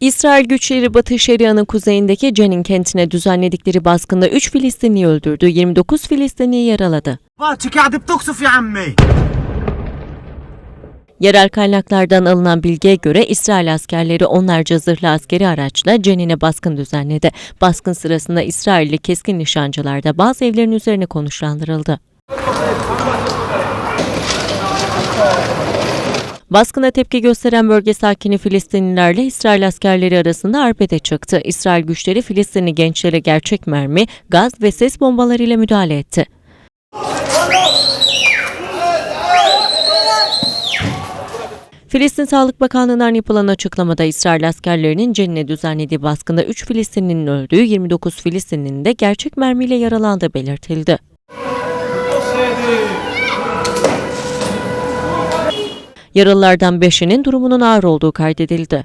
İsrail güçleri Batı Şeria'nın kuzeyindeki Cenin kentine düzenledikleri baskında 3 Filistinli öldürdü, 29 Filistinliyi yaraladı. Yerel kaynaklardan alınan bilgiye göre İsrail askerleri onlarca zırhlı askeri araçla Cenin'e baskın düzenledi. Baskın sırasında İsrailli keskin nişancılar da bazı evlerin üzerine konuşlandırıldı. Baskına tepki gösteren bölge sakini Filistinlilerle İsrail askerleri arasında arbede çıktı. İsrail güçleri Filistinli gençlere gerçek mermi, gaz ve ses bombalarıyla müdahale etti. Filistin Sağlık Bakanlığı'ndan yapılan açıklamada İsrail askerlerinin Cenin'e düzenlediği baskında 3 Filistinlinin öldüğü, 29 Filistinlinin de gerçek mermiyle yaralandığı belirtildi. Yaralılardan 5'inin durumunun ağır olduğu kaydedildi.